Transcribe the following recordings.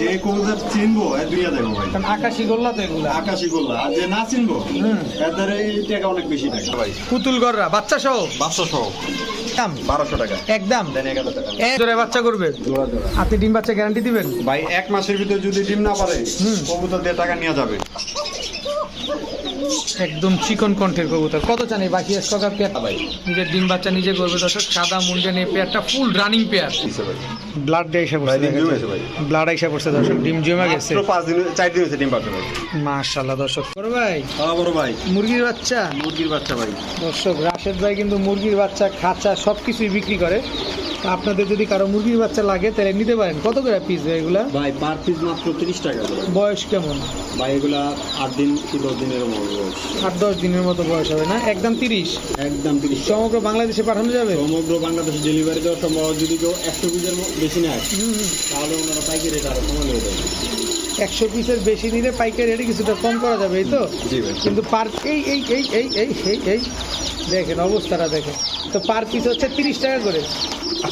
যে কবুতর চিনবো এর দুইয়া দেখো ভাই। আকাশি গোল্লা তো এগুলো। আকাশি গোল্লা। আর যে না চিনবো হুম। এর দ্বারা এই টাকা অনেক বেশি টাকা। ভাই। পুতুল গররা বাচ্চা সহ বাচ্চা সহ দাম? বারোশো টাকা। একদম। দেন এক হাজার টাকা। এক জোড়ায় বাচ্চা করবে? জোড়া জোড়া আপনি ডিম বাচ্চা গ্যারান্টি দিবেন? ভাই এক মাসের ভিতরে যদি ডিম না পারে হুম। কবুতর দিয়ে টাকা নিয়ে যাবে। একদম চিকন কণ্ঠের কবুতর। কত চান এই বাকি স্ককার পেয়ার? ভাই। নিজের ডিম বাচ্চা নিজে করবে দর্শক সাদা মুন্ডেন এই পেয়ারটা ফুল রানিং পেয়ার। ব্লাড দিয়ে এসে ভাই ব্লাড এসে পড়ছে দর্শক ডিম জমে গেছে। মাত্র পাঁচ দিন চার দিন হয়েছে ডিম পাচ্ছে ভাই। মাশাল্লাহ দর্শক। বড় ভাই? হ্যাঁ বড় ভাই। মুরগির বাচ্চা? মুরগির বাচ্চা ভাই। দর্শক রাশেদ ভাই কিন্তু মুরগির বাচ্চা খাঁচা সব কিছুই বিক্রি করে। আপনাদের যদি কারও মুরগির বাচ্চা লাগে তাহলে নিতে পারেন। কত করে পিস ভাই এগুলা? ভাই পার পিস মাত্র তিরিশ টাকা করে। বয়স কেমন? ভাই এগুলা আট দিন কি দশ দিনের মতো বয়স। আট দশ দিনের মতো বয়স হবে না? একদম তিরিশ? একদম তিরিশ। সমগ্র বাংলাদেশে পাঠানো যাবে? সমগ্র বাংলাদেশে ডেলিভারি দেওয়ার সম্ভব যদি কেউ একশো পিসের বেশি নেয় তাহলে ওনারা পাইকারি রেট আরও হয়ে যাবে। একশো পিসের বেশি নিলে পাইকারি রেটে কিছুটা কম করা যাবে এই তো? কিন্তু পার এই এই এই এই এই এই এই দেখেন অবস্থাটা দেখেন। তো পার পিস হচ্ছে তিরিশ টাকা করে।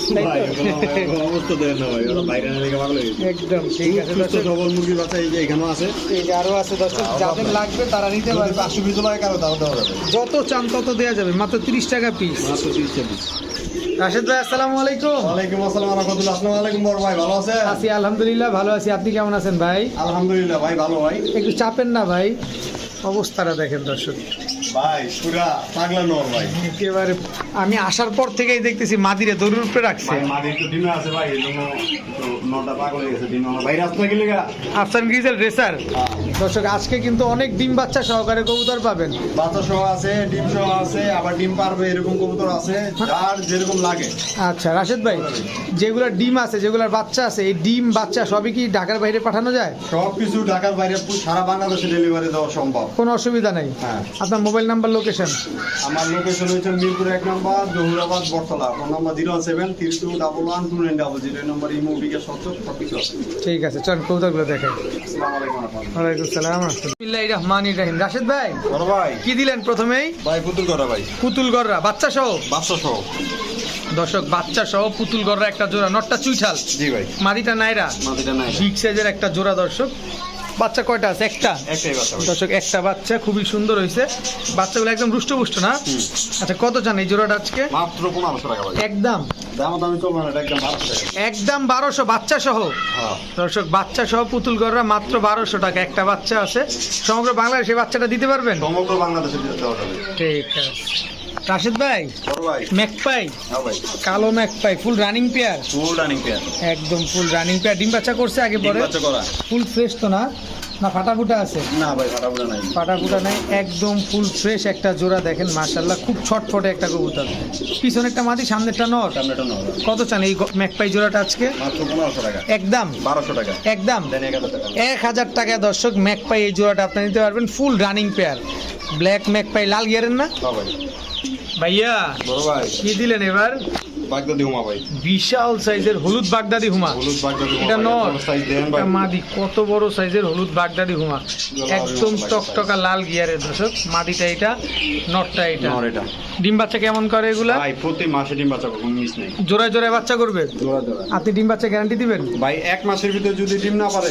একদম ঠিক আছে সবল বাচ্চা এই যে এখানেও আছে। আরও আছে দর্শক যাদের লাগবে তারা নিতে পারবে। পাঁচশো পিস লাগে কারও তাও দেওয়া যাবে যত চান তত দেওয়া যাবে মাত্র তিরিশ টাকা পিস মাত্র তিরিশ পিস রাশেদ ভাই আসসালামু আলাইকুম। ওয়ালাইকুম আসসালাম রহমতুল্লাহ। আসসালামু আলাইকুম বড় ভাই ভালো আছে আছি আলহামদুলিল্লাহ ভালো আছি। আপনি কেমন আছেন ভাই? আলহামদুলিল্লাহ ভাই ভালো ভাই। একটু চাপেন না ভাই। অবস্থাটা দেখেন দর্শক। ভাই পুরা পাগলা নর ভাই। একেবারে আমি আসার পর থেকেই দেখতেছি মাদিরে দরুর উপরে রাখছে। ভাই মাদির তো ডিমে আছে ভাই এই নটা পাগল হয়ে গেছে ডিমে আমার ভাই গেলে আফসান গিজাল রেসার। দর্শক আজকে কিন্তু অনেক ডিম বাচ্চা সহকারে কবুতর পাবেন। বাচ্চা সহ আছে ডিম সহ আছে আবার ডিম পারবে এরকম কবুতর আছে যার যেরকম লাগে। আচ্ছা রাশেদ ভাই যেগুলোর ডিম আছে যেগুলোর বাচ্চা আছে এই ডিম বাচ্চা সবই কি ঢাকার বাইরে পাঠানো যায়? সব কিছু ঢাকার বাইরে সারা বাংলাদেশে ডেলিভারি দেওয়া সম্ভব। কোনো অসুবিধা নেই? হ্যাঁ। আপনার মোবাইল নাম্বার লোকেশন আমার লোকেশন হচ্ছে মিরপুর এক নম্বর Jahurabad Battala. Phone number zero seven three two double one two nine double zero. নম্বর ইমো বিকাশ সব কিছু আছে। ঠিক আছে চল কবুতরগুলো দেখেন আসসালামু আলাইকুম রহিম। রাশেদ ভাই ভাই। কি দিলেন প্রথমেই? ভাই পুতুল গড়া ভাই। পুতুল বাচ্চা সহ বাচ্চা সহ দর্শক বাচ্চা সহ পুতুল গড়রা একটা জোড়া নটটা চুইঠাল। জি ভাই। মাদিটা নাইরা? বিগ সাইজের একটা জোড়া দর্শক। বাচ্চা কয়টা আছে? একটা। দর্শক একটা বাচ্চা খুবই সুন্দর হয়েছে। বাচ্চাগুলো একদম রুষ্টপুষ্ট না? আচ্ছা কত চান এই জোড়াটা আজকে? মাত্র পনেরোশো টাকা একদম। একদম বারোশো বাচ্চা সহ হ্যাঁ। দর্শক বাচ্চা সহ পুতুল গররা মাত্র বারোশো টাকা। একটা বাচ্চা আছে। সমগ্র বাংলাদেশে বাচ্চাটা দিতে পারবেন? সমগ্র বাংলাদেশে ঠিক আছে। রাশেদ ভাই ভাই। ম্যাকপাই হ্যাঁ কালো magpie full running pair full running pair একদম ফুল রানিং পেয়ার ডিম বাচ্চা করছে আগে পরে। ফুল ফ্রেশ তো না। না ফাটা ফুটা আছে? না ভাই ফাটা ফুটা নাই। ফাটা ফুটা নাই একদম ফুল ফ্রেশ একটা জোড়া দেখেন মাশাল্লাহ খুব ছটফটে একটা কবুতর। পিছনে একটা মাদি সামনেরটা নট সামনেটা নয় কত চান এই ম্যাকপাই জোড়াটা আজকে? মাত্র পনেরোশো টাকা। একদম। বারোশো টাকা। একদম। দেন এক হাজার টাকা। দর্শক ম্যাকপাই এই জোড়াটা আপনি নিতে পারবেন full running pair black magpie লাল গিয়ারের না? হ্যাঁ ভাই। ভাইয়া বড় ভাই। কি দিলেন এবার? বাগদাদি হুমা ভাই। বিশাল সাইজের হলুদ বাগদাদি হুমা। হলুদ বাগদাদি এটা নর। মাদি কত বড় সাইজের হলুদ বাগদাদি হুমা। একদম টকটকা লাল গিয়ারের দর্শক মাদিটা এটা নটটা এটা। নর এটা। ডিম বাচ্চা কেমন করে এগুলা? ভাই প্রতি মাসে ডিম বাচ্চা কোনো মিস নেই। জোড়ায় জোড়ায় বাচ্চা করবে? জোড়া জোড়া আপনি ডিম বাচ্চা গ্যারান্টি দিবেন? ভাই এক মাসের ভিতরে যদি ডিম না পারে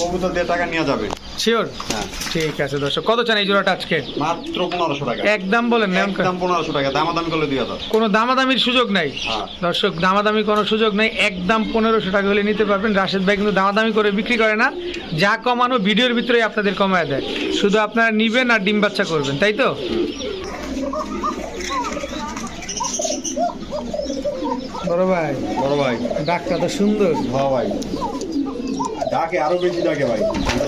কবুতর দিয়ে টাকা নিয়ে যাবে। শিওর হ্যাঁ। ঠিক আছে দর্শক কত চান এই জোড়াটা আজকে? মাত্র পনেরোশো টাকা। একদম বলেন একদম পনেরোশো টাকা দামাদামি করলে দুই হাজার। কোনো দামাদামির সুযোগ নাই। হ্যাঁ। দর্শক দামাদামি কোনো সুযোগ নেই। একদম পনেরোশো টাকা হলে নিতে পারবেন। রাশেদ ভাই কিন্তু দামাদামি করে বিক্রি করে না। যা কমানো ভিডিওর ভিতরেই আপনাদের কমায় দেয়। শুধু আপনারা নিবেন আর ডিম বাচ্চা করবেন তাই তো? বড় ভাই। বড় ভাই। ডাকটা তো সুন্দর। হ্যাঁ ভাই। ডাকে আরও বেশি ডাকে ভাই।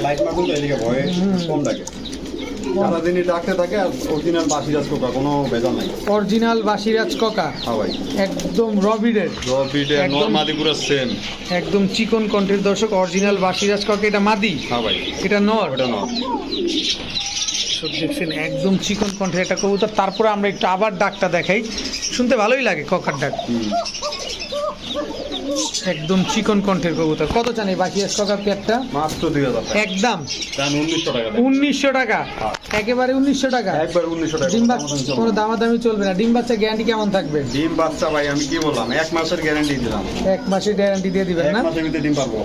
লাইট মারুন তো এদিকে ভয়ে কম ডাকে। সারাদিনই ডাকতে থাকে আর অরিজিনাল বাসি রাজ কোকা কোনো ভেজাল নাই। অরিজিনাল বাসিরাজ ককা? হ্যাঁ ভাই একদম রবিডের রবিটে একদম- নর্মাদি পুরো সেম একদম চিকন কণ্ঠের দর্শক অরিজিনাল বাসিরাজ ককা এটা মাদি? হ্যাঁ ভাই এটা নর? নয় দর্শক দেখছেন একদম চিকন কণ্ঠের একটা কবুতর। তারপরে আমরা একটু আবার ডাকটা দেখাই। শুনতে ভালোই লাগে ককার ডাক একদম চিকন কণ্ঠের কবুতর। কত চান এই বাকি ককার পেয়ারটা? মাত্র দুই হাজার একদম। উনিশশো টাকা উনিশশো টাকা? হ্যাঁ। একেবারে উনিশশো টাকা? একবার উনিশশো টাকা। ডিম বাচ্চা কোনো। দামাদামি চলবে না। ডিম বাচ্চা গ্যারান্টি কেমন থাকবে? ডিম বাচ্চা ভাই আমি কি বললাম? এক মাসের গ্যারান্টি দিলাম। এক মাসের গ্যারান্টি দিয়ে দিবেন না? এক মাসের ভিতরে ডিম পাবো।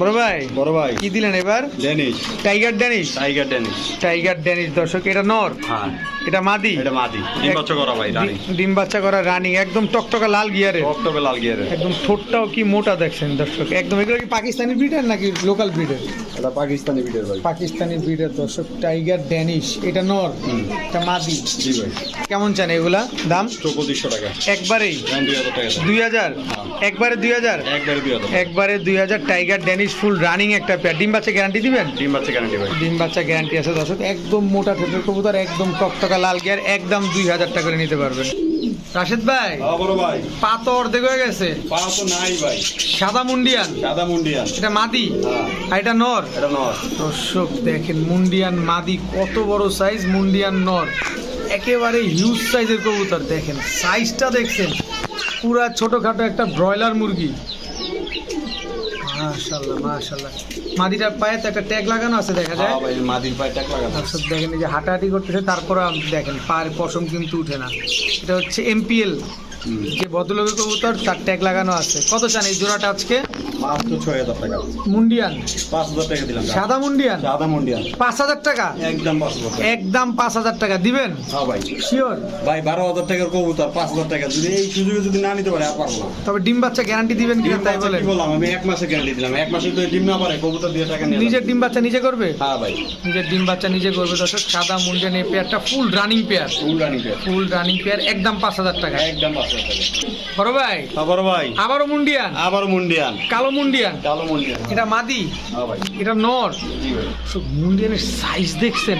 বড় ভাই? বড় ভাই। কি দিলেন এবার? Danish tiger Danish tiger Danish tiger Danish দর্শক এটা নর? হ্যাঁ। এটা মাদি? এটা মাদি। ডিম বাচ্চা করা ভাই রানী। ডিম বাচ্চা করা রানিং একদম টকটকা লাল গিয়ারের। অক্টোবর লাল গিয়ারে একদম ঠোঁটটাও কি মোটা দেখছেন দর্শক? একদম এগুলো কি পাকিস্তানি ব্রিডের নাকি লোকাল ব্রিডের? এটা পাকিস্তানি ভাই। পাকিস্তানি ব্রিডের দর্শক টাইগার ড্যানিশ এটা নর এটা মাদি। জি ভাই। কেমন চান এগুলা? দাম? চৌপত্রিশশো টাকা। একবারেই? রান দুই হাজার টাকা দুই হাজার? হ্যাঁ। একবারে দুই হাজার? একবারে দুই হাজার। একবারে দুই হাজার টাইগার ড্যানিশ ফুল রানিং একটা পেয়ার। ডিম বাচ্চা গ্যারান্টি দিবেন? ডিম বাচ্চা গ্যারান্টি ডিম বাচ্চা গ্যারান্টি আছে দর্শক। একদম মোটা ঠেটের কবুতর একদম টকটকা লাল গিয়ার একদম দুই হাজার টাকা করে নিতে পারবেন। রাশেদ ভাই হ্যাঁ ভাই। পা তো অর্ধেক হয়ে গেছে। পা তো নাই ভাই। সাদা মুন্ডিয়ান? সাদা মুন্ডিয়ান। এটা মাদি? হ্যাঁ। আর এটা নর? এটা নর। দর্শক দেখেন মুন্ডিয়ান মাদি কত বড় সাইজ মুন্ডিয়ান নর। একেবারে হিউজ সাইজের কবুতর দেখেন। সাইজটা দেখছেন। পুরা ছোটখাটো একটা ব্রয়লার মুরগি। মাশাল্লাহ মাশাল্লাহ মাদিটার পায়ে তো একটা ট্যাগ লাগানো আছে দেখা যায়? হ্যাঁ ভাই মাদির পায়ে টাক লাগানো দর্শক দেখেন এই যে হাঁটাহাঁটি করতেছে তারপরে দেখেন পায়ের পশম কিন্তু উঠে না। এটা হচ্ছে এমপিএল। যে ভদ্রলোকের কবুতর তার ট্যাগ লাগানো আছে। কত চান এই জোড়াটা আজকে? মুন্ডিয়ান। সাদা মুন্ডিয়ান? সাদা মুন্ডিয়ান। পাঁচ হাজার টাকা? একদম পাঁচ হাজার টাকা। একদম পাঁচ হাজার টাকা। দিবেন? ভাই। শিওর ভাই বারো হাজার টাকার কবুতর পাঁচ হাজার টাকা। যদি এই সুযোগে যদি না নিতে পারে আর পারব তবে ডিম বাচ্চা গ্যারান্টি দিবেন কিনা তাই বাচ্চা বলেন। কি বললাম আমি এক মাসে গ্যারান্টি দিলাম। এক মাসে যদি ডিম না পারে কবুতর দিয়ে টাকা নিজের ডিম বাচ্চা নিজে করবে? হ্যাঁ ভাই। নিজের ডিম বাচ্চা নিজে করবে দর্শক সাদা মুন্ডিয়ান এই পেয়ারটা full running pair full running pair full running pair একদম পাঁচ হাজার টাকা। একদম পাঁচ হাজার বড় ভাই? আবার ভাই। আবারও মুন্ডিয়ান? আবার মুন্ডিয়ান। কালো মুন্ডিয়ান? কালো মুন্ডিয়ান। এটা মাদি? হ্যাঁ এটা নর? মুন্ডিয়ানের সাইজ দেখছেন।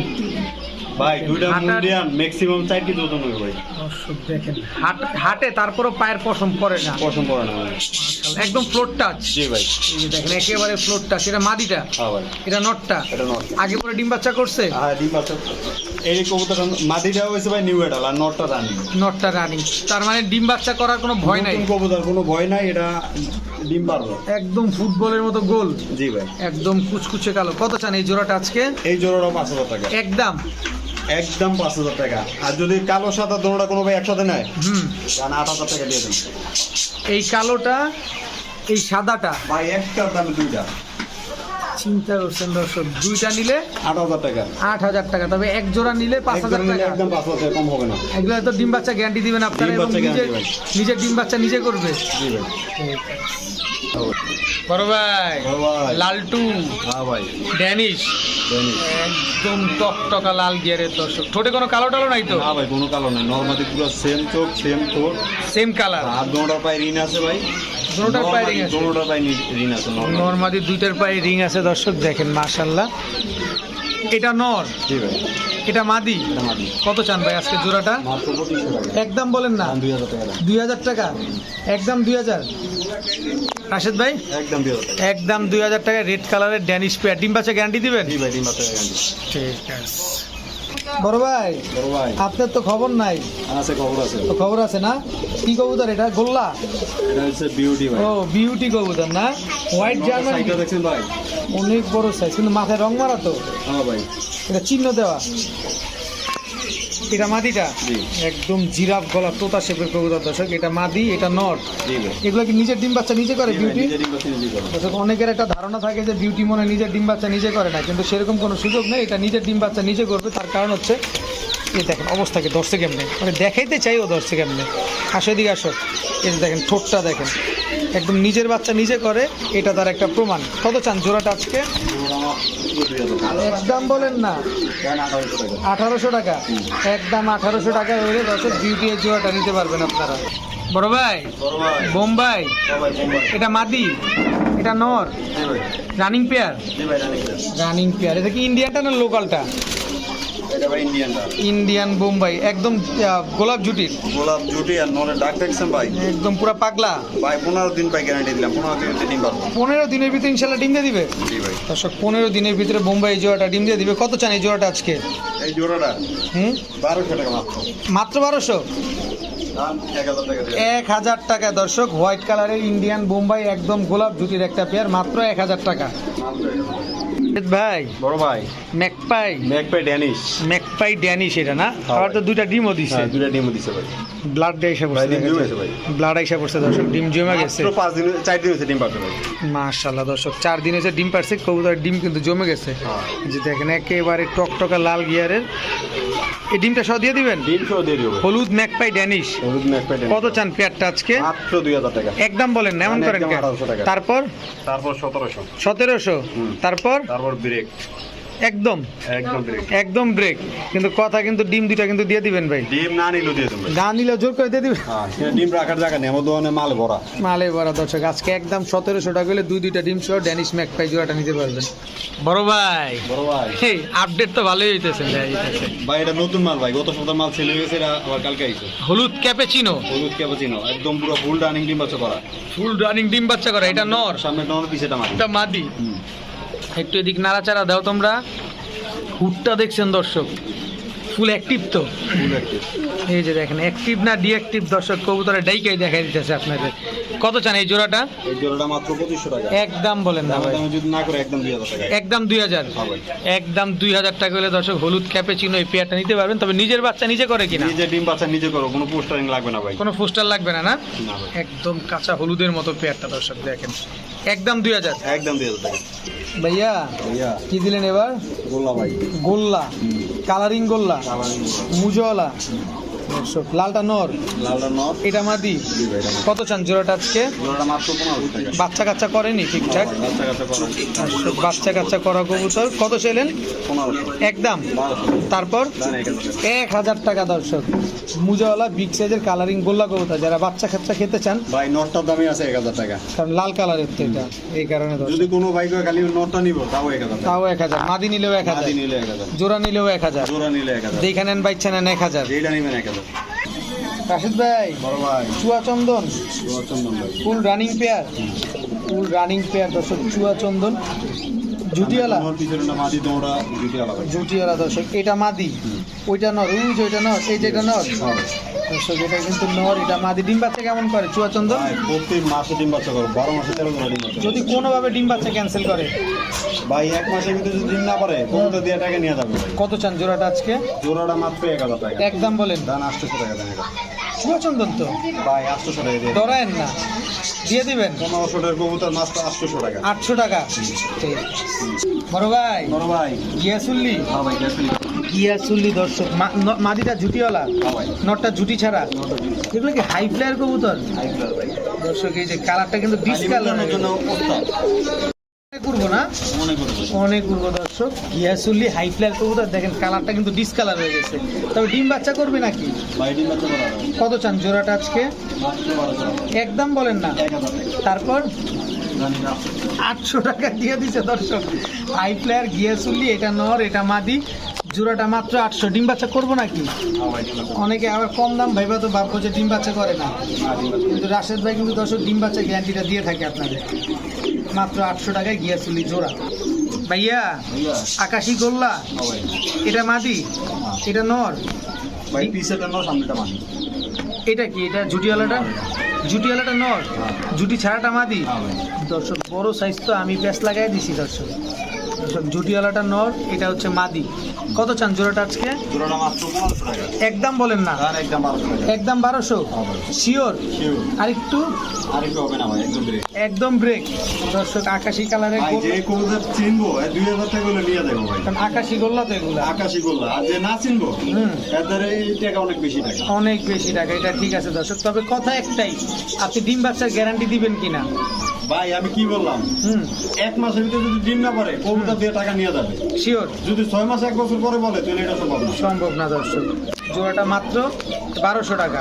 ভাই দুইটা মুন্ডিয়ান ম্যাক্সিমাম চারটি দুজন হবে ভাই। দেখেন হাট হাটে তারপরও পায়ের পশম পড়ে না। পছন্দ করে না একদম ফ্লোর টাচ জি ভাই। দেখেন একেবারে ফ্লোর টাচ এটা মাদিটা? হ্যাঁ এটা নটটা? এটা নট। আগে পরে ডিম বাচ্চা করছে? হ্যাঁ ডিম বাচ্চা এই কবুতর মাটিটা হয়েছে ভাই নিউ এডাল আর নটটা রানিং নটটা রানিং তার মানে ডিম বাচ্চা করার কোনো ভয় নাই? কবুতর কোনো ভয় নাই এটা ডিম পারবে একদম ফুটবলের মতো গোল। জি ভাই। একদম কুচকুচে কালো। কত চান এই জোড়াটা আজকে? এই জোড়াটা পাঁচ হাজার টাকা। একদম। একদম পাঁচ হাজার টাকা। আর যদি কালো সাদা দোনোটা কোনো ভাই একসাথে নেয় হুম। তাহলে আট হাজার টাকা দিয়ে দেন। এই কালোটা এই সাদাটা? ভাই একটার দামে দুইটা। চিন্তা করছেন দর্শক দুইটা নিলে আট হাজার টাকা। আট হাজার টাকা তবে এক জোড়া নিলে পাঁচ হাজার টাকা। একদম পাঁচ হাজার কম হবে না। এগুলো তো ডিম বাচ্চা গ্যারান্টি দিবেন আপনারা নিজে নিজের ডিম বাচ্চা নিজে করবে? জি ভাই। বড় ভাই ভাই। লালটু হ্যাঁ ভাই। ড্যানিশ। একদম টকটকা লাল গিয়ারের দর্শক। ঠোঁটে কোনো কালো টালো নাই তো? না ভাই কোনো কালো নাই। নর্মালি পুরো সেম চোখ সেম ঠোঁট। সেম কালার আর দোনোটার পায়ে আছে ভাই। দোনোটার পায়ে ring আছে? দোনোটার পায়ে নি- ঋণ আছে নর্মাল দুইটার পায়ে রিং আছে দর্শক দেখেন মাশাল্লাহ এটা নর? জি ভাই। এটা মাদি? কত চান ভাই আজকে জোড়াটা? একদম বলেন না। টাকা। দুই হাজার টাকা? একদম দুই হাজার? রাশেদ ভাই? একদম একদম দুই হাজার টাকা রেড কালারের ড্যানিশ পেয়ার ডিম বাচ্চা গ্যারান্টি দিবেন? জি ভাই ডিম বাচ্চা গ্যারান্টি ঠিক আছে। বড় ভাই বড় ভাই। আপনার তো খবর নাই। আছে খবর আছে। তো খবর আছে না? কি কবুতর এটা? গোল্লা? এটা হচ্ছে বিউটি ভাই। ও বিউটি কবুতর না? হোয়াইট জার্মান দেখছেন ভাই? অনেক বড় সাইজ কিন্তু মাথায় রং মারা তো। হ্যাঁ ভাই। এটা চিহ্ন দেওয়া। এটা মাদিটা? একদম জিরাফ গলা তোতা শেপের কবুতর দর্শক। এটা মাদি এটা নট এগুলো কি নিজের ডিম বাচ্চা নিজে করে বিউটি। দর্শক অনেকের একটা ধারণা থাকে যে বিউটি মনে হয় নিজের ডিম বাচ্চা নিজে করে না কিন্তু সেরকম কোনো সুযোগ নেই। এটা নিজের ডিম বাচ্চা নিজে করবে। তার কারণ হচ্ছে এই দেখেন অবস্থাকে ধরছে কেমনে? মানে দেখাইতে চাই ও ধরছে কেমনে? আসো এদিকে আসো। এই দেখেন ঠোঁটটা দেখেন। একদম নিজের বাচ্চা নিজে করে এটা তার একটা প্রমাণ। কত চান জোড়াটা আজকে? একদম বলেন না। আঠারোশো টাকা। একদম আঠারোশো টাকা হলে দশের বিউটি এর জোড়াটা নিতে পারবেন আপনারা। বড় ভাই বোম্বাই এটা মাদি এটা নর রানিং পেয়ার। Running pair. এটা কি ইন্ডিয়ানটা না লোকালটা। ইন্ডিয়ান বোম্বাই একদম গোলাপ জুটির। গোলাপ জুটি আর নরে ডাক দেখছেন ভাই? একদম পুরো পাগলা। ভাই পনেরো দিন পাই গ্যারান্টি দিলাম পনেরো দিন ডিম পারব। পনেরো দিনের ভিতরে ইনশাল্লাহ ডিম দিয়ে দিবে? জি ভাই। দর্শক পনেরো দিনের ভিতরে বোম্বাই জোড়াটা ডিম দিয়ে দিবে। কত চান এই জোড়াটা আজকে? এই জোড়াটা? হুম? বারোশো টাকা মাত্র। মাত্র বারোশো? দাম এক হাজার টাকা দর্শক হোয়াইট কালারের ইন্ডিয়ান বোম্বাই একদম গোলাপ জুটির একটা পেয়ার মাত্র এক হাজার টাকা। ভাই বড় ভাই। Magpie. Magpie Danish. Magpie Danish এটা না? আবার তো দুইটা ডিমও দিছে। দুইটা দুটা ডিমও দিছে ভাই। ব্লাড দিয়ে এসে পড়ছে ব্লাড এসে পড়ছে দর্শক ডিম জমে গেছে। পাঁচ দিন চার দিন হয়েছে ডিম পাচ্ছে মাশাল্লাহ দর্শক চার দিন হয়েছে ডিম পারছে কবুতরের ডিম কিন্তু জমে গেছে। হ্যাঁ। যে দেখেন একেবারে টকটকা লাল গিয়ারের। এই ডিমটা সহ দিয়ে দিবেন? ডিম সহ দিয়ে ভাই। হলুদ ম্যাকপাই ড্যানিশ। হলুদ ম্যাক প্যাড কত চান পেয়ারটা আজকে? মাত্র দুই হাজার টাকা। একদম বলেন না এমন মানে করেন একদম কেন? 1800 টাকা। তারপর? তারপর সতেরোশো। সতেরোশো? হুম। তারপর? তারপর ব্রেক একদম। একদম ব্রেক কিন্তু কথা কিন্তু ডিম দুইটা কিন্তু দিয়ে দিবেন ভাই। ডিম না নিলেও দিয়ে দেবেন। না নিলে জোর করে দিয়ে দিবেন? হ্যাঁ ডিম রাখার জায়গা নেই আমার দোকানে মাল ভরা। মালে ভরা দর্শক আজকে একদম সতেরোশো টাকা হলে দুই দুইটা ডিম সহ ড্যানিশ ম্যাক পাই জোড়াটা নিতে পারবেন। বড় ভাই। বড় ভাই। আপডেট তো ভালোই হইতেছে ভাই ভাই এটা নতুন মাল ভাই গত সপ্তাহ মাল ছেলে গেছে এটা আবার কালকে আইছে। হলুদ ক্যাপেচিনো হলুদ ক্যাপাচিনো একদম পুরো ফুল রানিং ডিম বাচ্চা করা। ফুল রানিং ডিম বাচ্চা করা এটা নর। সামনে নন পিছেটা মাল এটা মাদি। একটু এদিক নাড়াচাড়া দাও তোমরা। হুটটা দেখছেন দর্শক। ফুল অ্যাক্টিভ তো। এই যে দেখেন অ্যাক্টিভ না ডিঅ্যাক্টিভ দর্শক কবুতরের ডাইকাই দেখা দিতেছে আপনাদের। কত চান এই জোড়াটা? এই জোড়াটা মাত্র পঁচিশশো টাকা। একদম বলেন না ভাই। আমি যদি না করে একদম দুই হাজার টাকা। একদম দুই হাজার। একদম দুই হাজার টাকা হলে দর্শক হলুদ ক্যাপেচিনো এই পেয়ারটা নিতে পারবেন তবে নিজের বাচ্চা নিজে করে কিনা? নিজে ডিম বাচ্চা নিজে করো কোনো পোস্টারিং লাগবে না ভাই। কোনো পোস্টার লাগবে না না? একদম কাঁচা হলুদের মতো পেয়ারটা দর্শক দেখেন। একদম দুই হাজার। একদম দুই হাজার ভাইয়া কি দিলেন এবার? গোল্লা ভাই। গোল্লা। কালারিং গোল্লা। মুজওয়ালা। লালটা নর। লালটা এটা মাদি। কত চান জোড়াটা আজকে? জোড়াটা মাত্র পনেরোশো টাকা। বাচ্চা কাচ্চা করেনি ঠিকঠাক? বাচ্চা কাচ্চা করা। দর্শক, বাচ্চা কাচ্চা করা কবুতর। কত চাইলেন? একদম তারপর? এক হাজার টাকা। দর্শক। মুজাওয়ালা বিগ সাইজের কালারিং গোল্লা কবুতর। যারা বাচ্চা কাচ্চা খেতে চান ভাই নটটার দামই আছে এক হাজার টাকা। কারণ লাল কালারের তো এটা। এই কারণে যদি কোনো ভাই কয় খালি নটটা নিব তাও এক হাজার তাও এক হাজার। মাদি নিলেও এক হাজার। জোড়া নিলেও এক হাজার। জোড়া নিলে এক হাজার। যেখানে নেন নেন এক হাজার। যেটা নিবেন এক হাজার। রাশিদ ভাই বড় ভাই। চুয়া চন্দন চুয়া চন্দন ভাই। Full running pair full running pair দর্শক চুয়া চন্দন জুটিওয়ালা। তোমার পিছনে জুটিওয়ালা দর্শক এটা মাদি। ওইটা নর যে ওইটা নর এই যেটা নর। দর্শক এটা কিন্তু নর এটা মাদি ডিম বাচ্চা কেমন করে চুয়া চন্দন ভাই মাসে ডিম বাচ্চা করো বারো মাসে তেরো জোড়া ডিম বাচ্চা যদি কোনোভাবে ডিম বাচ্চা ক্যান্সেল করে। ভাই এক মাসের ভিতরে যদি ডিম না পারে কবুতর দিয়ে টাকা নিয়ে যাবে কত চান জোড়াটা আজকে? জোড়াটা মাত্র এক হাজার টাকা একদম বলেন। দান আটশোশো টাকা দেন এটা চুয়া চন্দন তো? ভাই আটশোশো টাকা দিয়ে। ডরায়েন না। দিয়ে দিবেন? পনেরোশো টাকার কবুতর মাত্র আটশোশো টাকা। আটশো টাকা। ঠিক। বড় ভাই বড় ভাই। গিয়াসুল্লি? হ্যাঁ ভাই গ্যাসলি গিয়াসুল্লি দর্শক। মাদিটা ঝুটিওয়ালা নটটা ঝুটি ছাড়া। এগুলো কি হাই ফ্লায়ার কবুতর? দর্শক এই যে কালারটা কিন্তু জন্য প্রস্তাব করব না। অনেক উর্ব দর্শক গিয়াসুল্লি হাই ফ্লায়ার কবুতর। দেখেন কালারটা কিন্তু ডিসকালার হয়ে গেছে। তবে ডিম বাচ্চা করবে নাকি। কত চান জোড়াটা আজকে। একদম বলেন না। তারপর? আটশো টাকা। দিয়ে দিছে দর্শক। হাই ফ্লায়ার গিয়াসুল্লি এটা নর এটা মাদি। জোড়াটা মাত্র আটশো। ডিম বাচ্চা করব নাকি? হ্যাঁ অনেকে আবার কম দাম ভাইবা তো ভাববো যে ডিম বাচ্চা করে না। হ্যাঁ। কিন্তু রাশেদ ভাই কিন্তু দর্শক ডিম বাচ্চা গ্যারান্টিটা দিয়ে থাকে আপনাদের। মাত্র আটশো টাকায় গিয়াসুলি জোড়া। ভাইয়া আকাশি গোল্লা। হ্যাঁ এটা মাদি হ্যাঁ। এটা নর এটা কি? এটা জুটিওয়ালাটা? জুটিওয়ালাটা নর? হ্যাঁ। জুটি ছাড়াটা মাদি? হ্যাঁ দর্শক বড় সাইজ তো আমি প্যাস লাগাই দিছি দর্শক। দর্শক জুটিওয়ালাটা নর এটা হচ্ছে মাদি। কত চান জোড়াটা আজকে? একদম বলেন না। একদম বারোশো শিওর আর একটু? একদম ব্রেক দর্শক আকাশি কবুতর চিনবো দুই হাজার টাকা হলে নিয়ে যাব ভাই। কারণ আকাশি গোল্লা তো এগুলা। আকাশি করলা আর যে না চিনবো টাকা অনেক বেশি টাকা। অনেক বেশি টাকা এটা ঠিক আছে দর্শক। তবে কথা একটাই আপনি ডিম বাচ্চার গ্যারান্টি দিবেন কিনা? ভাই আমি কি বললাম? হুম। এক মাসের ভিতরে যদি ডিম না পারে কবুতর দিয়ে টাকা নিয়ে যাবে। শিওর যদি ছয় মাস এক বছর পরে বলে তাহলে এটা সম্ভব না। সম্ভব না দর্শক। জোড়াটা মাত্র বারোশো টাকা।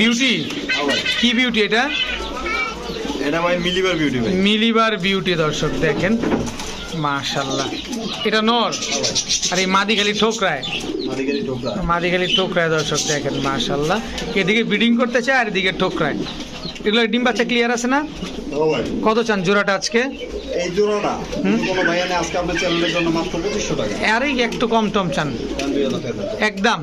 বিউটি কি বিউটি এটা? এটা ভাই মিলিবার বিউটি ভাই। মিলিবার বিউটি দর্শক দেখেন। মাশাল্লাহ এটা নর? আর এই মাদি খালি ঠোকরায়। মাদিকেরই টোকরা মাদি খালি ঠোকরায় দর্শক দেখেন মাশাল্লাহ এদিকে ব্রিডিং করতে চায় আর এদিকে ঠোকরায়। এগুলো ডিম বাচ্চা ক্লিয়ার আছে না? কত চান জোড়াটা আজকে? এই জোড়াটা। কোনো ভাইয়া নেই আজকে আপনার চ্যানেলের জন্য মাত্র পঁচিশশো টাকা। আরে একটু কম টম চান। একদম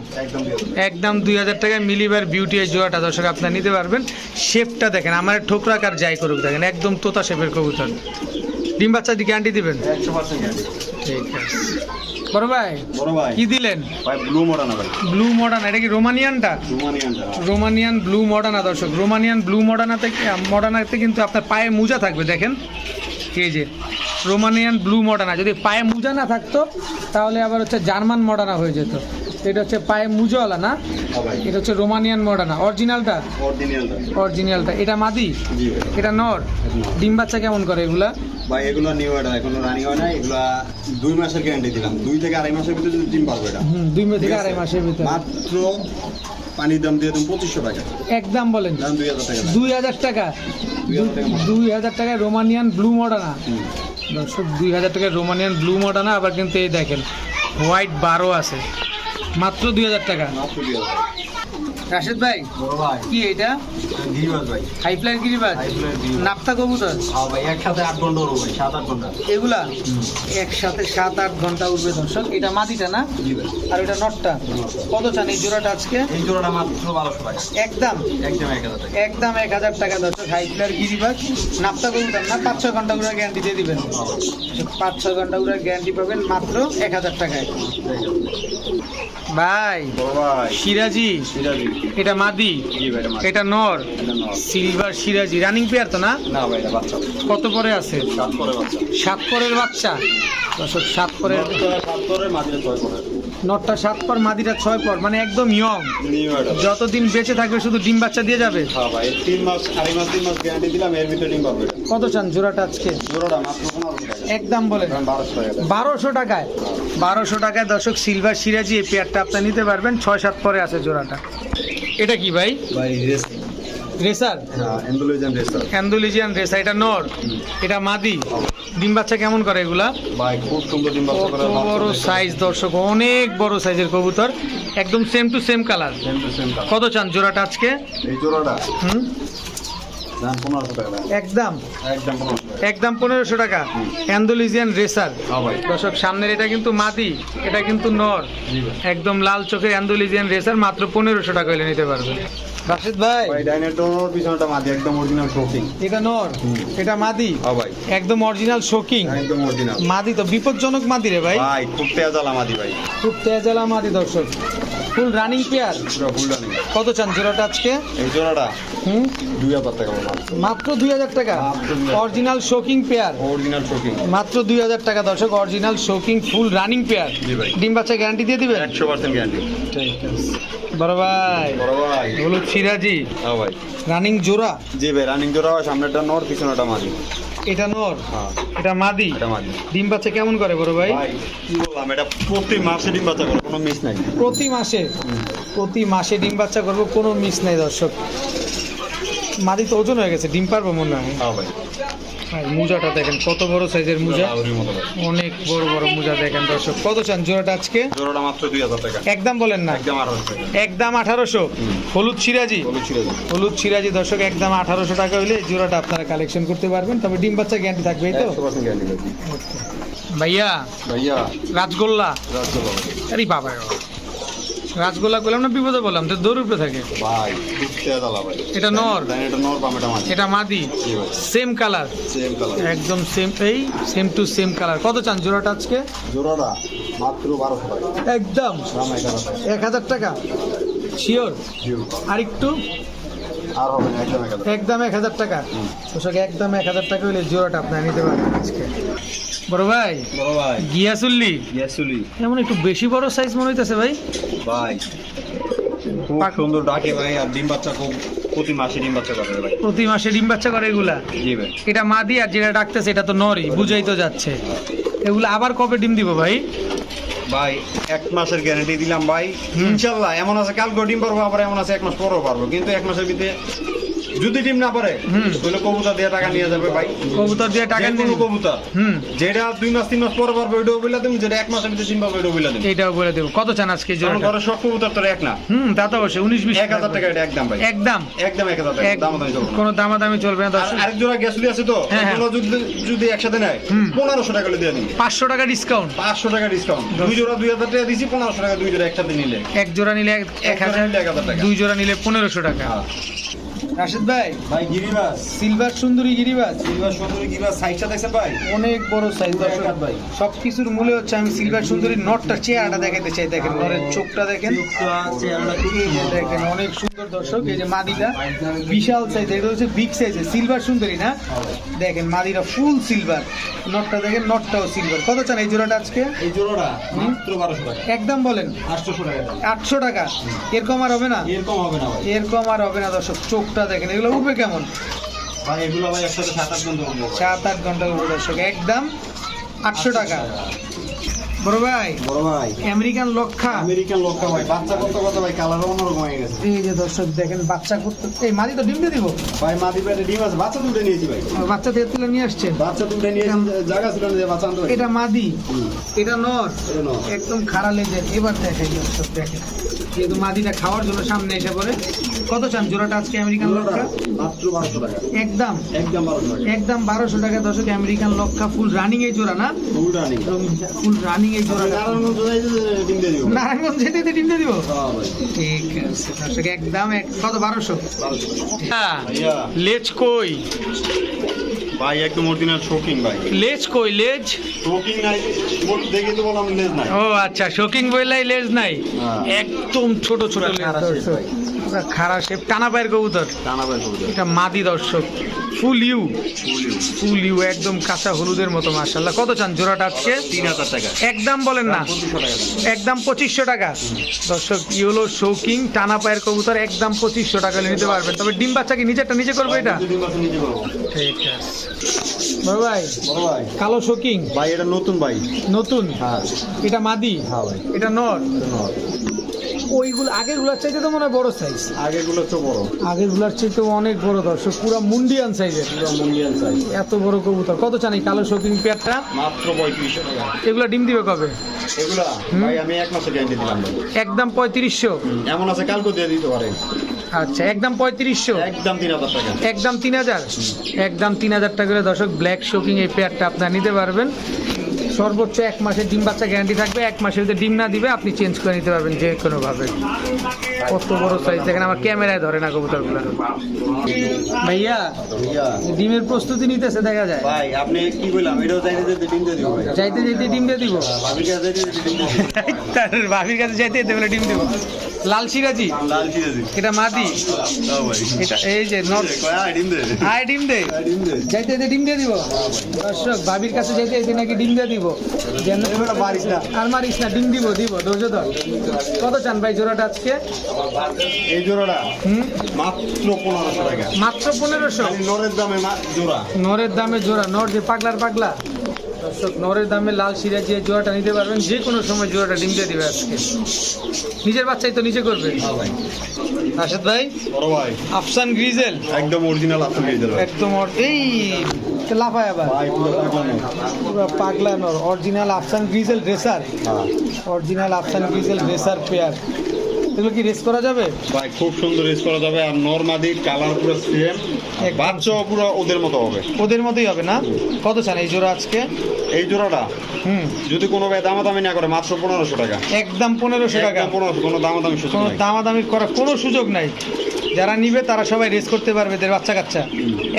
একদম? দুই হাজার টাকায় মিলিবার বিউটি এই জোড়াটা দর্শক আপনারা নিতে পারবেন। শেপটা দেখেন আমার ঠোকরাক আর যাই করুক দেখেন একদম তোতা শেপের কবুতর। ডিম বাচ্চা গ্যারান্টি দিবেন? একশো পার্সেন্ট গ্যারান্টি ঠিক আছে। বড় ভাই? বড় ভাই। কি দিলেন? ভাই ব্লু মডার্ন ভাই ব্লু মডার্ন এটা কি রোমানিয়ানটা? রোমানিয়ানটা। রোমানিয়ান ব্লু মডার্না দর্শক রোমানিয়ান ব্লু মডার্নাতে মডার্নাতে কিন্তু আপনার পায়ে মোজা থাকবে দেখেন। এই যে রোমানিয়ান ব্লু মডার্না যদি পায়ে মোজা না থাকতো তাহলে আবার হচ্ছে জার্মান মডার্না হয়ে যেত। এটা হচ্ছে পায়ে মুজোওয়ালা না? হ্যাঁ এটা হচ্ছে রোমানিয়ান মডার্না অরিজিনালটা অরিজিনালটা অরিজিনালটা এটা মাদি? এটা নর। ডিম বাচ্চা কেমন করে এগুলা? ভাই এগুলো নিউ এটা এখনও রানি হয় না এগুলা দুই মাসের গ্যারান্টি দিলাম। দুই থেকে আড়াই মাসের ভিতরে যদি ডিম পারবে এটা। দুই মাস থেকে আড়াই মাসের ভিতরে। মাত্র পানির দাম দিয়ে তুমি পঁচিশশো টাকা। একদম বলেন। দাম দুই হাজার টাকা। দুই হাজার টাকা। দুই হাজার টাকা রোমানিয়ান ব্লু মডার্না হুম। দর্শক দুই হাজার টাকায় রোমানিয়ান ব্লু মডার্না আবার কিন্তু এই দেখেন হোয়াইট বারো আছে। মাত্র দুই হাজার টাকা। মাত্র দুই হাজার টাকা। রাশেদ ভাই কি এটা? গিরিবাজ ভাই। হাই ফ্লাইট গিরিবাজ। নাপ্তা কবুতর? হ্যাঁ ভাই একসাথে আট ঘণ্টা উড়বো ভাই সাত আট ঘণ্টা। এগুলা? একসাথে সাত আট ঘণ্টা উঠবে দর্শক। এটা মাটিটা না? আর এটা নটটা? কত চান এই জোড়াটা আজকে? এই জোড়াটা মাত্র বারোশো টাকা। একদম? একদম এক হাজার টাকা। একদম এক হাজার টাকা দর্শক। হাই ফ্লাইট গিরিবাজ। নাপ্তা কবুতর না? পাঁচ ছয় ঘণ্টা করে গ্যারান্টি দিয়ে দিবেন। পাঁচ ছয় ঘণ্টা করে গ্যারান্টি পাবেন মাত্র এক হাজার টাকায়। ভাই। সিরাজি। সিরাজি। এটা মাদি এটা নর। সিলভার সিরাজি রানিং পেয়ার তো না? কত পরে আছে? সাত সাত পরের বাচ্চা? সাত পরের নটটা সাত পর মাদিটা ছয় পর মানে একদম ইয়ং যতদিন বেঁচে থাকবে শুধু ডিম বাচ্চা দিয়ে যাবে? হ্যাঁ। কত চান জোড়াটা আজকে? একদম এখন বারোশো টাকায়? বারোশো টাকায় দর্শক সিলভার সিরাজি এই পেয়ারটা আপনি নিতে পারবেন। ছয় সাত পরে আছে জোড়াটা। এটা কি ভাই? ভাই রেসিং রেসার? হ্যাঁ এন্ডোলজিয়ান রেসার। অ্যান্ডোলিজিয়ান রেসার এটা নর। এটা মাদি। ডিম বাচ্চা কেমন করে এগুলা? ভাই খুব সুন্দর ডিম বাচ্চা কত করে বড় সাইজ দর্শক অনেক বড় সাইজের কবুতর। একদম same to same colour same to same colour কত চান জোড়াটা আজকে? এই জোড়াটা? হুম দাম পনেরোশো টাকা দাম একদম। একদম পনেরোশো টাকা। অ্যান্ডোলিজিয়ান রেসার দর্শক সামনের এটা কিন্তু মাদি এটা কিন্তু নর। একদম লাল চোখের অ্যান্ডোলিজিয়ান রেসার মাত্র পনেরোশো টাকা হলে নিতে পারবেন রাশিদ ভাই। পিছনটা মাদি একদম অরিজিনাল শোকিং এটা নর এটা মাদি। হ্যাঁ ভাই। একদম অরিজিনাল শোকিং একদম অরিজিনাল মাদি তো বিপজ্জনক মাদি রে ভাই। ভাই খুব তেজালা মাদি ভাই। খুব তেজালা মাদি দর্শক। Full running pair? ফুলটা নেই কত চান জোড়াটা আজকে? এই জোড়াটা? হুম? দুই হাজার টাকা মাত্র দুই হাজার টাকা? Original shocking pair original shocking মাত্র দুই হাজার টাকা দর্শক। Original shocking full running pair ডিম বাচ্চা গ্যারান্টি দিয়ে দিবেন? একশো পার্সেন্ট গ্যারান্টি বড় ভাই। বড় ভাই। হলুদ সিরাজি। হ্যাঁ ভাই। রানিং জোড়া? জি ভাই রানিং জোড়া সামনেটা নর পিছনেটা মাদি। এটা নর? হ্যাঁ। এটা মাদি? এটা মাদি। ডিম বাচ্চা কেমন করে বড় ভাই? ভাই কি বললাম এটা প্রতি মাসে ডিম বাচ্চা করে কোনো মিস নাই। প্রতি মাসে? প্রতি মাসে ডিম বাচ্চা করব কোনো মিস নাই দর্শক। মাদি তো ওজন হয়ে গেছে ডিম পারব মনে হয়। হ্যাঁ মুজাটা দেখেন কত বড় সাইজের মুজা। অনেক বড় বড় মুজা দেখেন দর্শক। কত চান জোড়াটা আজকে? জোড়াটা মাত্র দুই হাজার টাকা। একদম বলেন না। একদম একদম আঠারোশো। হলুদ সিরাজি? হলুদ সিরাজি। দর্শক একদম আঠারোশো টাকা হলে জোড়াটা আপনারা কালেকশন করতে পারবেন। তবে ডিম বাচ্চা গ্যারান্টি থাকবে এই তো? ভাইয়া ভাইয়া। রাজগোল্লা। রাজগোল্লা। আরে বাবা। রে বাবা। রাজগোল্লা করলাম না বিপদে বললাম তো দৌড় উপরে থাকে। ভাই এটা নর। এটা নর এটা মাদি। এটা মাদি সেম কালার সেম কালার একদম সেম এই সেম টু সেম কালার কত চান জোড়াটা আজকে? জোড়াটা মাত্র বারোশো টাকা। একদম। দাম এক হাজার টাকা। শিওর আর একটু আর হবে না একদম এক হাজার টাকা। একদম এক হাজার টাকা। হলে জোড়াটা আপনারা নিতে পারেন আজকে। বড় ভাই? বড় ভাই। গিয়াসুল্লি ইয়াসুলি এমন একটু বেশি বড় সাইজ মনে হইতেছে ভাই। ভাই খুব সুন্দর ডাকে ভাই আর ডিম বাচ্চা খুব প্রতি মাসে ডিম বাচ্চা করে ভাই। প্রতি মাসে ডিম বাচ্চা করে এগুলা? জি ভাই। এটা মাদি আর যেটা ডাকতেছে এটা তো নরি বুঝাই তো যাচ্ছে। এগুলো আবার কবে ডিম দিব ভাই? ভাই এক মাসের গ্যারান্টি দিলাম ভাই। ইনশাল্লাহ এমন আছে কালকে ডিম পারব আবার এমন আছে এক মাস পরও পারব। কিন্তু এক মাসের ভিতরে যদি ডিম না পারে। তাহলে কবুতর দিয়ে টাকা নিয়ে যাবে ভাই। কবুতর দিয়ে টাকা নিয়ে কবুতর। হুম। যেটা দুই মাস তিন মাস পরে পারব ওইটাও বলে দিম যেটা এক মাসের ভিতরে ডিম পাবো ওইটাও বলে দিম এইটাও বলে দেবো। কত চান আজকে জোড়াটা? ঘরে সব কবুতর তোর এক না। হুম তা তো অবশ্যই। উনিশ বিশ। এক হাজার টাকা এটা একদম ভাই। একদম। একদম এক হাজার টাকা। দাম দামি চলবে। কোনো দামাদামি চলবে না আরেক জোড়া গ্যাসুলি আছে তো হ্যাঁ, হ্যাঁ। যদি যদি একসাথে নেয়। পনেরোশো টাকা দিয়ে দিন। পাঁচশো টাকা ডিসকাউন্ট পাঁচশো টাকা ডিসকাউন্ট দুই জোড়া দুই হাজার টাকা দিছি পনেরোশো টাকা দুই জোড়া একসাথে নিলে। এক জোড়া নিলে এক- জোড়া হাজার দুই জোড়া নিলে পনেরোশো টাকা। হ্যাঁ। রাশেদ ভাই ভাই গিরিবাস। সিলভার সুন্দরী গিরিবাস। সুন্দরী গিরিবাস সাইজটা দেখছেন ভাই? অনেক বড় সাইজ দর্শক ভাই। সব কিছুর মূলে হচ্ছে আমি সিলভার সুন্দরী নটটা চেহারাটা দেখাতে চাই। দেখেন নরের চোখটা দেখেন। দেখেন অনেক সুন্দর দর্শক। এই যে মাদিটা বিশাল সাইজ এটা হচ্ছে বিগ সিলভার সুন্দরী না? দেখেন মাদিটা ফুল সিলভার নটটা দেখেন নটটাও সিলভার কত চান এই জোড়াটা আজকে? এই জোড়াটা মাত্র বারোশো টাকা। একদম বলেন। আটশোশো টাকা। আটশো টাকা। এরকম আর হবে না? এরকম হবে না এরকম আর হবে না দর্শক। চোখটা দেখেন এগুলো উঠবে কেমন? ভাই এগুলো ভাই একসাথে সাত আট ঘণ্টা উঠবো সাত আট ঘণ্টা উঠবে দর্শক একদম আটশো টাকা। বড় ভাই? বড় ভাই। আমেরিকান লক্ষা আমেরিকান লক্কা ভাই। বাচ্চা করতে করতে ভাই কালার অন্যরকম হয়ে গেছে। এই যে দর্শক দেখেন বাচ্চা করতে এই মাদি তো ডিম দিয়ে দিব। ভাই মাদি পেটে ডিম আছে বাচ্চা তুলে নিয়েছি ভাই। বাচ্চা থেকে তুলে নিয়ে আসছেন বাচ্চা তুলে নিয়েছি জায়গা ছিল না বাচ্চা আনতে এটা মাদি। এটা নর। একদম খাড়া লেজের। এবার দেখেন দর্শক দেখেন। যেহেতু মাদিটা খাওয়ার জন্য সামনে এসে পড়ে কত চান জোড়াটা আজকে আমেরিকান লক্ষা মাত্র বারোশো টাকা। একদম। একদম বারোশো টাকা। একদম বারোশো টাকা দর্শক আমেরিকান লক্ষা ফুল রানিং এই জোড়া না? ফুল রানিং ফুল রানিং এই জোড়াটা। নারায়ণগঞ্জ যাই ডিম দিয়ে দিব। নারায়ণগঞ্জ যেতে যেতে ডিম দিয়ে দিব? হ্যাঁ ঠিক আছে দর্শক একদম এক কত? বারোশো? বারোশো। হ্যাঁ। লেজ কই? ভাই একদম অরিজিনাল শোকিং ভাই। লেজ কই লেজ? শোকিং নাই দেখে তো বললাম লেজ নাই। ও আচ্ছা শোকিং বইলাই লেজ নাই। হ্যাঁ। একদম ছোট ছোট লেজ খাড়া খাড়া শেপ টানা পায়ের কবুতর। টানা ভাই কবুতর। এটা মাদি দর্শক। ফুল ইউ। ফুল ইউ। একদম কাঁচা হলুদের মতো মাশাল্লাহ কত চান জোড়াটা আজকে? তিন হাজার টাকা। একদম বলেন না। একদম পঁচিশশো টাকা। দর্শক ইউলো শৌকিং টানা পায়ের কবুতর একদম পঁচিশশো টাকা নিতে পারবেন। তবে ডিম বাচ্চা কি নিজেরটা নিজে করবে এটা? ঠিক আছে। বড় ভাই ভাই। কালো শৌকিং? ভাই এটা নতুন ভাই। নতুন? হ্যাঁ। এটা মাদি? হ্যাঁ ভাই। এটা নর? নর। ওইগুলো আগেরগুলোর চাইতে তো মনে হয় বড় সাইজ আগেরগুলো তো বড়। আগেরগুলোর চাইতে অনেক বড় দর্শক পুরো মুন্ডিয়ান সাইজের পুরো মুন্ডিয়ান সাইজ এত বড় কবুতর। কত চান এই কালো শৌখিন পেয়ারটা? মাত্র পঁয়ত্রিশশো টাকা। এগুলো ডিম দিবে কবে? এগুলা। ভাই আমি এক মাসে গ্যারান্টি দিলাম। একদম পঁয়ত্রিশশো। এমন আছে কালকে দিয়ে দিতে পারে। আচ্ছা একদম পঁয়ত্রিশশো। একদম তিন হাজার টাকা। একদম তিন হাজার। একদম তিন হাজার টাকা করে দর্শক ব্ল্যাক শোকিং এই পেয়ারটা আপনারা নিতে পারবেন। সর্বোচ্চ এক মাসের ডিম বাচ্চা গ্যারান্টি থাকবে। এক মাসের যদি ডিম না দিবে আপনি চেঞ্জ করে নিতে পারবেন যে কোনোভাবে কত বড় সাইজ দেখেন আমার ক্যামেরায় ধরে না কবুতরগুলো। ভাইয়া ভাইয়া। ডিমের প্রস্তুতি নিতেছে দেখা যায়। ভাই আপনি কি বললাম? এটাও যাইতে যেতে ডিম দিয়ে দিব। যাইতে যাইতে ডিম দিয়ে দিব। ভাবিকে যাইতে যেতে ডিম দিয়ে দিব। তার ভাবির কাছে যাইতে যেতে বলে ডিম দিব। লাল সিরাজি? এটা মাদি? এটা এই যে আয় ডিম দে। যাইতে যেতে ডিম দিয়ে দিব। দর্শক ভাবির কাছে যাইতে যেতে নাকি ডিম দিয়ে দিব। আর মারিস না ডিম দিব দিব ধৈর্য ধর। কত চান ভাই জোড়াটা আজকে? এই জোড়াটা? মাত্র পনেরোশো টাকা। মাত্র পনেরোশো? নরের দামে জোড়া। নরের দামে জোড়া নর যে পাগলার পাগলা। দর্শক নরের দামে লাল সিরাজি এই জোড়াটা নিতে পারবেন যে কোনো সময় জোড়াটা ডিম দিয়ে দিবে আজকে। নিজের বাচ্চাই তো নিজে করবে। হ্যাঁ ভাই। রাশেদ ভাই? বড় ভাই। আফসান গ্রিজেল? একদম অরিজিনাল পেয়ে যাবেন একদম এই লাফায় আবার। পুরো পাগলা নর অরিজিনাল আফসান গ্রিজেল রেসার হ্যাঁ। অরিজিনাল আফসান গ্রিজেল রেসার পেয়ার এগুলো কি রেস করা যাবে? ভাই খুব সুন্দর রেস করা যাবে। আর নর্মাদি কালার পুরো সেম। বাচ্চাও পুরো ওদের মতো হবে। ওদের মতোই হবে না? কত চান এই জোড়া আজকে? এই জোড়াটা? হুম। যদি কোনো ভাই দামাদামি না করে মাত্র পনেরোশো টাকা। একদম পনেরোশো টাকা। পনেরোশো কোনো দামাদামি সুযোগ কোনো নাই। দামাদামি করার কোনো সুযোগ নাই। যারা নিবে তারা সবাই রেস করতে পারবে এদের বাচ্চা কাচ্চা।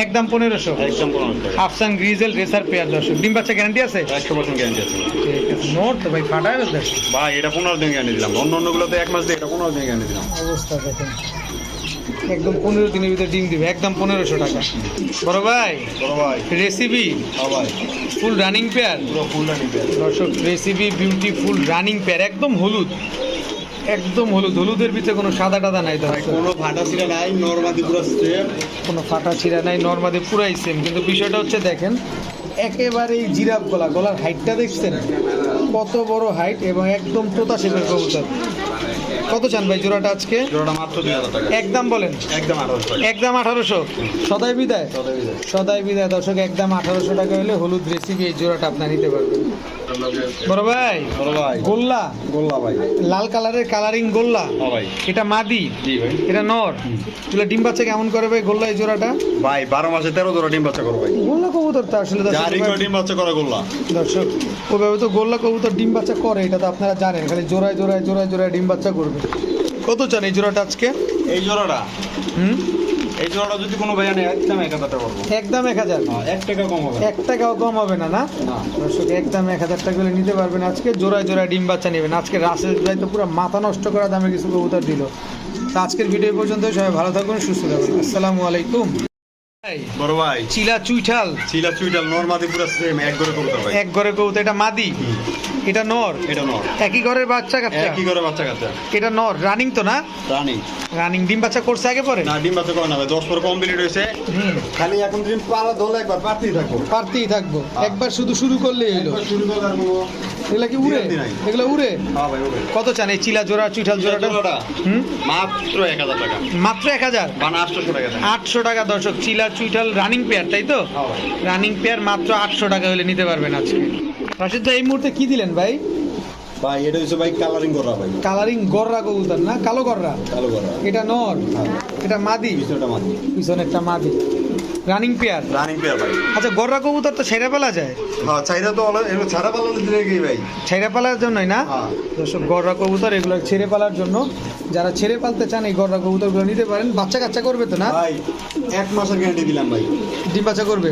একদম পনেরোশো। একদম পনেরোশো আফসান গ্রিজেল রেসার পেয়ার দর্শক। ডিম বাচ্চা গ্যারান্টি আছে? একশো পার্সেন্ট গ্যারান্টি আছে। ঠিক আছে। নোট তো ভাই ফাটায় ভাই এটা পনেরো দিন গ্যারান্টি দিলাম। অন্য অন্যগুলোতে এক মাস দিয়ে এটা পনেরো দিন গ্যারান্টি দিলাম। অবস্থা দেখেন। একদম পনেরো দিনের ভিতরে ডিম দিবে একদম পনেরোশো টাকা। বড় ভাই বড় ভাই। রেসিপি ভাই। ফুল রানিং পেয়ার পুরো ফুলটা নিবে দর্শক রেসিপি বিউটিফুল রানিং পেয়ার একদম হলুদ। একদম হলুদ। হলুদের ভিতরে কোনো সাদা টাদা নাই ভাই দর্শক? কোনো ফাটা ছিটা নাই নর্মাদি পুরো সেম কোনো ফাটা ছিঁড়া নাই নর্মাদি পুরাই সেম কিন্তু বিষয়টা হচ্ছে দেখেন একেবারে জিরাফ গলা। গলার হাইটটা দেখছেন? কত বড় হাইট এবং একদম তোতা শেপের কবুতর। কত চান ভাই জোড়াটা আজকে? জোড়াটা মাত্র দুই হাজার টাকা। একদম বলেন। একদম আঠারোশো একদম আঠারোশো? সদাই বিদায়। সদাই বিদায়। দর্শক একদম আঠারোশো টাকা হলে হলুদ রেসিপি এই জোড়াটা আপনার নিতে পারবেন। বড় ভাই বড় ভাই। গোল্লা। গোল্লা ভাই। লাল কালারের কালারিং গোল্লা। হ্যাঁ ভাই। এটা মাদি জি ভাই। এটা নর। তাহলে ডিম বাচ্চা কেমন করে ভাই গোল্লা এই জোড়াটা? ভাই বারো মাসে তেরো জোড়া ডিম বাচ্চা করো ভাই। গোল্লা কবুতর তো আসলে দর্শক ডিম বাচ্চা করা গোল্লা। দর্শক ওভাবে তো গোল্লা কবুতর ডিম বাচ্চা করে এটা তো আপনারা জানেন। খালি জোড়ায় জোড়ায় জোড়ায় জোড়ায় ডিম বাচ্চা করবে। কত চান এই জোড়াটা আজকে? এই জোড়াটা? হুম? এই জোড়াটা যদি কোনো ভাইয়া নেয় একদম এক হাজার টাকা একদম এক হাজার? হ্যাঁ, এক টাকা কম হবে। না। এক টাকাও কম হবে না না? দর্শক একদম এক হাজার টাকা করে নিতে পারবেন। আজকে জোড়ায় জোড়ায় ডিম বাচ্চা নেবেন। আজকে রাসেল ভাই তো পুরো মাথা নষ্ট করা দামে কিছু কবুতর দিল। তো আজকের ভিডিও পর্যন্ত সবাই ভালো থাকুন সুস্থ থাকুন। আসসালামু আলাইকুম। ভাই, বড় ভাই। চিলা চুইঠাল। চিলা চুইটাল নর্মাদি পুরো সেম এক করতে ভাই। এক ঘরে কবুতর এটা মাদি? এটা নর। এটা নর। একই ঘরের বাচ্চা কাচ্চা? একই করে বাচ্চা কাচ্চা। এটা নর। রানিং তো না? রানি রানিং ডিম বাচ্চা করছে আগে পরে? না ডিম বাচ্চা করে না ভাই দশ পর কমপ্লিট হয়েছে। খালি এখন ডিম পালা ধরলে একবার পারতেই থাকব। পারতেই থাকব। একবার শুধু শুরু করলেই হলো। শুরু করলে আর এগুলা কি উড়ে। এগুলো উড়ে? হ্যাঁ ওকে কত চান এই চিলা জোড়া চুইঠাল জোড়াটা? মাত্র এক হাজার টাকা। মাত্র এক হাজার? আটশো টাকা দর্শক চিলা চুইঠাল রানিং পেয়ার তাই তো? হ্যাঁ রানিং পেয়ার মাত্র আটশো টাকা হলে নিতে পারবেন আজকে। রাশিদ ভাই এই মুহূর্তে কি দিলেন? ভাই? ভাই এটা হচ্ছে ভাই কালারিং করা ভাই। কালারিং গররা কবুতর না? কালো গররা? কালো করা এটা নর? হ্যাঁ। এটা মাদি? পিছনটা মাদি। পিছনে একটা মাদি। রানিং পেয়ার রানিং পেয়ার ভাই। আচ্ছা গররা কবুতর তো ছেড়ে পালা যায়? হ্যাঁ চাইরা তো এগুলো ছাড়া পালানো দিলে কি ভাই? ছেড়ে পালার জন্যই না? হ্যাঁ। দর্শক গররা কবুতর এগুলো ছেড়ে পালার জন্য। যারা ছেড়ে পালতে চান এই গররা কবুতরগুলো নিতে পারেন। বাচ্চা কাচ্চা করবে তো না? ভাই এক মাসের গ্যারান্টি দিলাম ভাই। ডিম বাচ্চা করবে?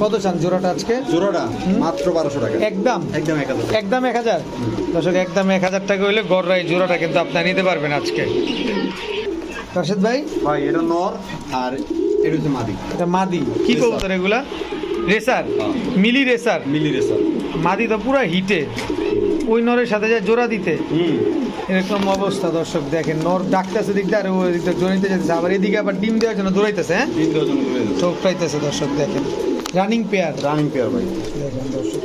কত চান জোড়াটা আজকে? জোড়াটা মাত্র বারোশো টাকা। একদম? একদম এক হাজার। একদম এক হাজার? দর্শক একদম এক হাজার টাকা হলে গররা এই জোড়াটা কিন্তু আপনার নিতে পারবেন আজকে। রাশেদ ভাই? ভাই এটা নর আর এটা হচ্ছে মাদি। এটা মাদি। কি। কবুতর এগুলা? রেসার? হ্যাঁ। Mealy racer? Mealy racer. মাদি তো পুরো হিটে। ওই নরের সাথে যায় জোড়া দিতে। এরকম অবস্থা দর্শক দেখেন নর ডাকতেছে দিকটা আর ওই দিকটা জড়িতে যেতেছে আবার এদিকে আবার ডিম দেওয়ার জন্য দৌড়াইতেছে হ্যাঁ? তিন ডজন করে চোখ পাইতেছে দর্শক দেখেন। রানিং পেয়ার রানিং পেয়ার ভাই।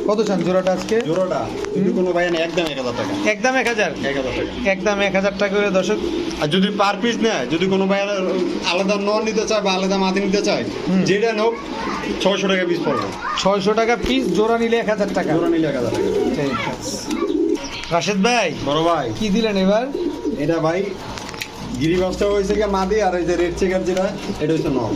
কত চান জোড়াটা আজকে? জোড়াটা যদি কোনো ভাই নেয় একদম এক হাজার টাকা। একদম এক হাজার? এক হাজার টাকা। একদম এক হাজার টাকা করে দর্শক। আর যদি পার পিস নেয় যদি কোনো ভাই আলাদা নর নিতে চায় বা আলাদা মাদি নিতে চায়। যেটা নোক ছয়শো টাকা পিস পড়বে। ছয়শো টাকা পিস জোড়া নিলে এক হাজার টাকা। জোড়া নিলে এক হাজার টাকা। ঠিক আছে। রাশেদ ভাই বড় ভাই। কি দিলেন এবার? এটা ভাই গিরিবাসটা হয়েছে মাদি আর এই যে রেড চেকার যেটা এটা হচ্ছে নর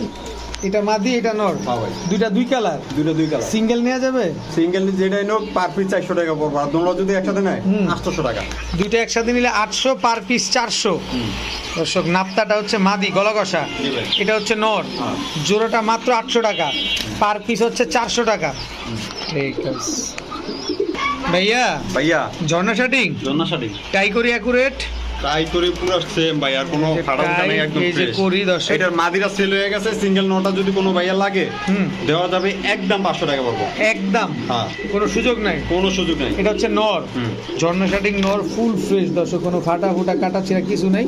এটা মাদি এটা নর। ভাই দুইটা দুই কালার? দুটো দুই কালার। সিঙ্গেল নেওয়া যাবে? সিঙ্গেল যেটাই নোক পার পিস চারশো টাকা পড়বে। আর তোমরা যদি একসাথে নেয় হুম। আটশোশো টাকা। দুইটা একসাথে নিলে আটশো পার পিস চারশো। দর্শক নাপ্তাটা হচ্ছে মাদি গলা কষা এটা হচ্ছে নর। হ্যাঁ। জোড়াটা মাত্র আটশো টাকা। পার পিস হচ্ছে চারশো টাকা। ঠিক আছে ভাইয়া ভাইয়া। ঝর্ণা শাটিং? জন্না শাড়ি টাই করি অ্যাকুরেট ট্রাই করে পুরো সেম ভাই আর কোনো ফাটা ফুটা একদম। করি দর্শক। এটার মাদিরা সেল হয়ে গেছে সিঙ্গেল নটা যদি কোনো ভাইয়া লাগে হুম। দেওয়া যাবে একদম পাঁচশো টাকা পড়ব একদম। হ্যাঁ। কোনো সুযোগ নাই? কোনো সুযোগ নেই। এটা হচ্ছে নর। ঝর্ণা শাটিং নর ফুল ফ্রেশ দর্শক কোনো ফাটা ফুটা কাটা ছিঁড়া কিছু নেই।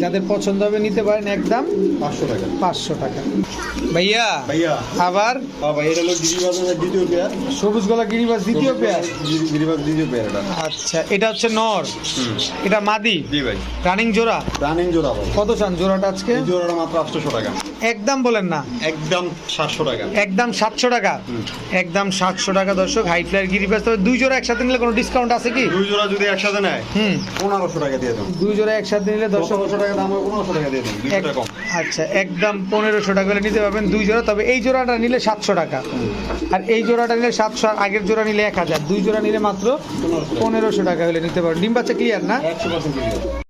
যাদের পছন্দ হবে নিতে পারেন একদম পাঁচশো টাকা। পাঁচশো টাকা। ভাইয়া ভাইয়া। আবার? এটা দ্বিতীয় পেয়ার? সবুজ গলা গিরিবাস দ্বিতীয় পেয়ার? গিরিবাজ দ্বিতীয় পেয়ার এটা। আচ্ছা এটা হচ্ছে নর। এটা মাদি? জি ভাই। রানিং জোড়া? রানিং জোড়া ভাই কত চান জোড়াটা আজকে? এই জোড়াটা মাত্র আটশোশো টাকা। একদম বলেন না। একদম সাতশো টাকা। একদম সাতশো টাকা? একদম সাতশো টাকা দর্শক। হাই ফ্লাইয়ের গিরিবাস তবে দুই জোড়া একসাথে নিলে কোনো ডিসকাউন্ট আছে কি? দুই জোড়া যদি একসাথে নেয় হুম। পনেরোশো টাকা দিয়ে দেবো। দুই জোড়া একসাথে নিলে দর্শক দশশো টাকা দাম হবে পনেরোশো টাকা দিয়ে দেবো দুই এক- টাকা কম। আচ্ছা একদম পনেরোশো টাকা হলে নিতে পারবেন দুই জোড়া তবে এই জোড়াটা নিলে সাতশো টাকা। আর এই জোড়াটা নিলে সাতশো আগের জোড়া নিলে এক হাজার। দুই জোড়া নিলে মাত্র পনেরোশো টাকা। হলে নিতে পারবেন। ডিম বাচ্চা ক্লিয়ার না? একশো পার্সেন্ট